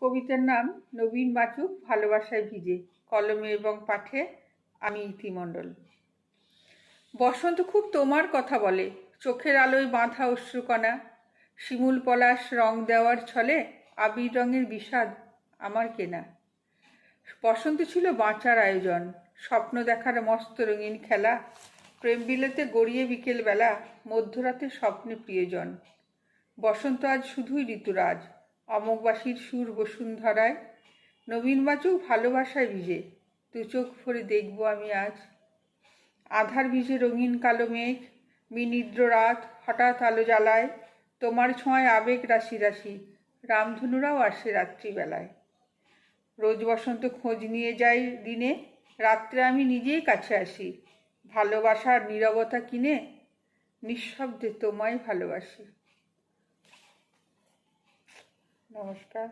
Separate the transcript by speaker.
Speaker 1: কবিতার নাম নবীন বাচুক ভালোবাসায় ভিজে, কলমে এবং পাঠে আমি ইতিমণ্ডল। বসন্ত খুব তোমার কথা বলে, চোখের আলোয় বাঁধা অশ্রুকণা। শিমুল পলাশ রং দেওয়ার ছলে আবির রঙের বিষাদ আমার কেনা। বসন্ত ছিল বাঁচার আয়োজন, স্বপ্ন দেখার মস্ত রঙিন খেলা। প্রেম বিলেতে গড়িয়ে বিকেলবেলা, মধ্যরাতে স্বপ্নে প্রিয়জন। বসন্ত আজ শুধুই ঋতুরাজ। অমোঘবাসীর সুর বসুন্ধরায়। নবীন ভালোবাসায় ভিজে, দু চোখ ভরে দেখব আমি আজ। আধার ভিজে রঙিন কালো মেঘ, বিনিদ্র রাত হঠাৎ আলো জ্বালায়, তোমার ছোঁয়ায় আবেগ রাশি রাশি, রামধনুরাও আসে রাত্রিবেলায়। রোজ বসন্ত খোঁজ নিয়ে যাই দিনে, রাত্রে আমি নিজেই কাছে আসি, ভালোবাসার নীরবতা কিনে, নিঃশব্দে তোমায় ভালোবাসি। নমস্কার।